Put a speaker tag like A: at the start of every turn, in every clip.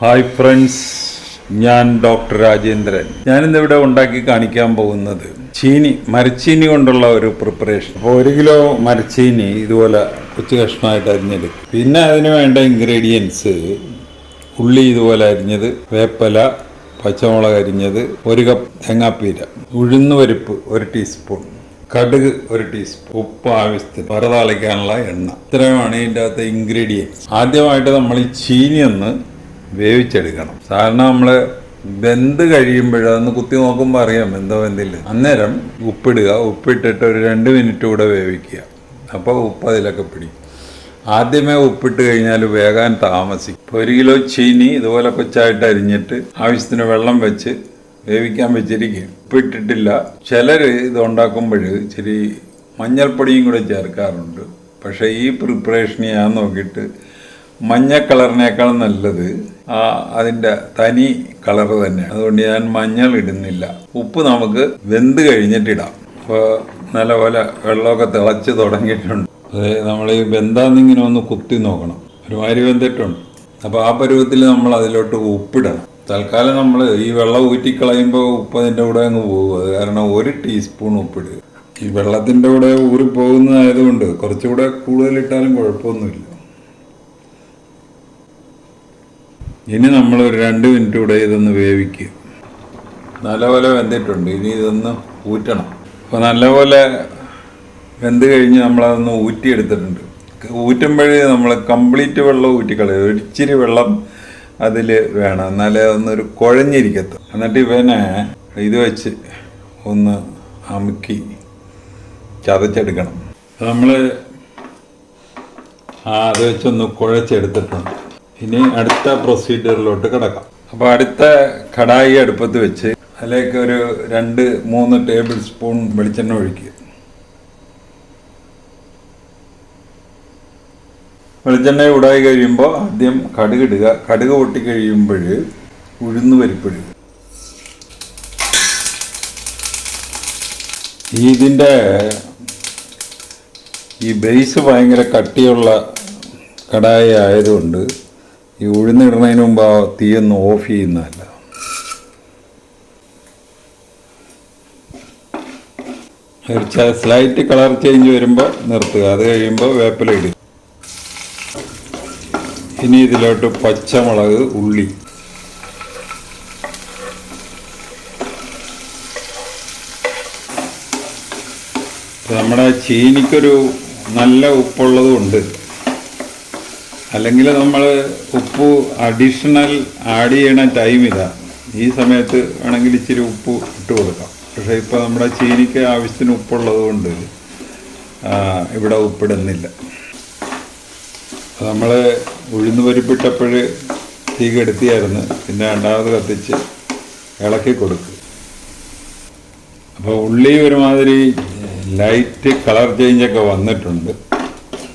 A: Hi friends ഞാൻ doctor Rajendran. ഞാനിന്നിവിടെ ഉണ്ടാക്കി കാണിക്കാൻ പോകുന്നത് ചീനി മരച്ചീനി കൊണ്ടുള്ള ഒരു പ്രിപ്പറേഷൻ അപ്പോൾ ഒരു കിലോ മരച്ചീനി ഇതുപോലെ കൊച്ചു കഷ്ണമായിട്ട് അരിഞ്ഞെടുക്കും. പിന്നെ അതിന് വേണ്ട ഇൻഗ്രീഡിയൻസ് ഉള്ളി ഇതുപോലെ അരിഞ്ഞത് വേപ്പല പച്ചമുളക് അരിഞ്ഞത് ഒരു കപ്പ് തേങ്ങാപ്പീര ഉഴുന്ന് പരിപ്പ് ഒരു ടീസ്പൂൺ കടുക് ഒരു ടീസ്പൂൺ ഉപ്പ് ആവശ്യത്തിന് വറതാളിക്കാനുള്ള എണ്ണ. ഇത്രയുമാണ് ഇതിന്റെ അകത്ത് ഇൻഗ്രീഡിയൻസ് ആദ്യമായിട്ട് നമ്മൾ ഈ ചീനി ഒന്ന് വേവിച്ചെടുക്കണം. സാധാരണ നമ്മൾ വെന്ത് കഴിയുമ്പോഴതൊന്ന് കുത്തി നോക്കുമ്പോൾ അറിയാം എന്തോ വെന്തില്ല. അന്നേരം ഉപ്പിടുക. ഉപ്പിട്ടിട്ട് ഒരു രണ്ട് മിനിറ്റ് കൂടെ വേവിക്കുക. അപ്പോൾ ഉപ്പ് അതിലൊക്കെ പിടിക്കും. ആദ്യമേ ഉപ്പിട്ട് കഴിഞ്ഞാൽ വേകാൻ താമസിക്കും. ഇപ്പോൾ ഒരു കിലോ ചീനി ഇതുപോലെ കൊച്ചായിട്ട് അരിഞ്ഞിട്ട് ആവശ്യത്തിന് വെള്ളം വെച്ച് വേവിക്കാൻ വെച്ചിരിക്കും ഉപ്പിട്ടിട്ടില്ല. ചിലർ ഇത് ഉണ്ടാക്കുമ്പോൾ ഇച്ചിരി മഞ്ഞൾപ്പൊടിയും കൂടെ ചേർക്കാറുണ്ട്. പക്ഷേ ഈ പ്രിപ്പറേഷൻ ഞാൻ നോക്കിയിട്ട് മഞ്ഞ കളറിനേക്കാൾ നല്ലത് അതിന്റെ തനി കളർ തന്നെയാണ് അതുകൊണ്ട് ഞാൻ മഞ്ഞൾ ഇടുന്നില്ല. ഉപ്പ് നമുക്ക് വെന്ത് കഴിഞ്ഞിട്ടിടാം. അപ്പോൾ നല്ലപോലെ വെള്ളമൊക്കെ തിളച്ച് തുടങ്ങിയിട്ടുണ്ട്. അത് നമ്മൾ ഈ വെന്താന്നിങ്ങനെ ഒന്ന് കുത്തി നോക്കണം. ഒരുമാതിരി വെന്തിട്ടുണ്ട്. അപ്പോൾ ആ പരുവത്തിൽ നമ്മൾ അതിലോട്ട് ഉപ്പിടണം. തൽക്കാലം നമ്മൾ ഈ വെള്ളം ഊറ്റിക്കളയുമ്പോൾ ഉപ്പ് അതിന്റെ കൂടെ അങ്ങ് പോകും. അത് കാരണം ഒരു ടീസ്പൂൺ ഉപ്പിടുക. ഈ വെള്ളത്തിന്റെ കൂടെ ഊറിപ്പോകുന്നതായതുകൊണ്ട് കുറച്ചുകൂടെ കൂടുതലിട്ടാലും കുഴപ്പമൊന്നുമില്ല. ഇനി നമ്മൾ ഒരു രണ്ട് മിനിറ്റ് കൂടെ ഇതൊന്ന് വേവിക്കുക നല്ലപോലെ വെന്തിട്ടുണ്ട്. ഇനി ഇതൊന്ന് ഊറ്റണം. അപ്പോൾ നല്ലപോലെ വെന്ത് കഴിഞ്ഞ് നമ്മളതൊന്ന് ഊറ്റിയെടുത്തിട്ടുണ്ട്. ഊറ്റുമ്പോഴേ നമ്മൾ കംപ്ലീറ്റ് വെള്ളം ഊറ്റിക്കളയും ഒരിച്ചിരി വെള്ളം അതിൽ വേണം. എന്നാലേ ഒന്നൊരു കുഴഞ്ഞിരിക്കത്തു എന്നിട്ട് ഇവനെ ഇത് വെച്ച് ഒന്ന് അമുക്കി ചതച്ചെടുക്കണം. നമ്മൾ ആ അത് വെച്ചൊന്ന് കുഴച്ചെടുത്തിട്ടുണ്ട്. ഇനി അടുത്ത പ്രൊസീജിയറിലോട്ട് കിടക്കാം. അപ്പോൾ അടുത്ത കടായി അടുപ്പത്ത് വെച്ച് അതിലേക്ക് ഒരു രണ്ട് മൂന്ന് ടേബിൾ സ്പൂൺ വെളിച്ചെണ്ണ ഒഴിക്കുക. വെളിച്ചെണ്ണ ഉടായി കഴിയുമ്പോൾ ആദ്യം കടുക് ഇടുക. കടുക് പൊട്ടി കഴിയുമ്പോൾ ഉഴുന്ന് പരിപ്പിടുക ഇതിന്റെ ഈ ബേസ് ഭയങ്കര കട്ടിയുള്ള കടായി ആയതുകൊണ്ട് ഈ ഉഴുന്നിടുന്നതിന് മുമ്പ് ആ തീയൊന്ന് ഓഫ് ചെയ്യുന്നതല്ല സ്ലൈറ്റ് കളർ ചേഞ്ച് വരുമ്പോൾ നിർത്തുക. അത് കഴിയുമ്പോൾ വേപ്പില ഇടുക. ഇനി ഇതിലോട്ട് പച്ചമുളക് ഉള്ളി. നമ്മുടെ ചീനിക്കൊരു നല്ല ഉപ്പുള്ളതും ഉണ്ട്. അല്ലെങ്കിൽ നമ്മൾ ഉപ്പ് അഡീഷണൽ ആഡ് ചെയ്യണ ടൈം ഇതാ. ഈ സമയത്ത് വേണമെങ്കിൽ ഇച്ചിരി ഉപ്പ് ഇട്ട് കൊടുക്കാം. പക്ഷേ ഇപ്പോൾ നമ്മുടെ ചീനിക്ക് ആവശ്യത്തിന് ഉപ്പുള്ളത് കൊണ്ട് ഇവിടെ ഉപ്പിടുന്നില്ല. നമ്മൾ ഉഴുന്ന് പരിപ്പിട്ടപ്പോൾ തീ കെടുത്തിയായിരുന്നു. പിന്നെ രണ്ടാമത് കത്തിച്ച് ഇളക്കി കൊടുക്കുക അപ്പോൾ ഉള്ളി ഒരുമാതിരി ലൈറ്റ് കളർ ചേഞ്ചൊക്കെ വന്നിട്ടുണ്ട്.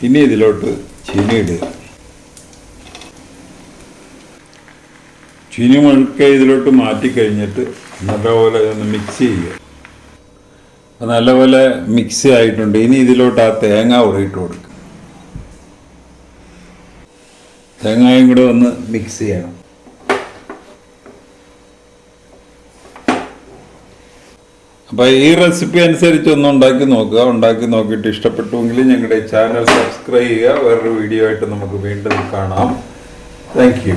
A: ഇനി ഇതിലോട്ട് ചീനി ഇടുക. ചീനി മുഴുക്കെ ഇതിലോട്ട് മാറ്റിക്കഴിഞ്ഞിട്ട് നല്ലപോലെ ഒന്ന് മിക്സ് ചെയ്യുക. നല്ലപോലെ മിക്സ് ആയിട്ടുണ്ട്. ഇനി ഇതിലോട്ട് ആ തേങ്ങ ഉറിയിട്ട് കൊടുക്കുക. തേങ്ങയും കൂടെ ഒന്ന് മിക്സ് ചെയ്യണം. അപ്പോൾ ഈ റെസിപ്പി അനുസരിച്ച് ഒന്ന് ഉണ്ടാക്കി നോക്കുക. ഉണ്ടാക്കി നോക്കിയിട്ട് ഇഷ്ടപ്പെട്ടുവെങ്കിൽ ഞങ്ങളുടെ ചാനൽ സബ്സ്ക്രൈബ് ചെയ്യുക. വേറൊരു വീഡിയോ ആയിട്ട് നമുക്ക് വീണ്ടും കാണാം. താങ്ക്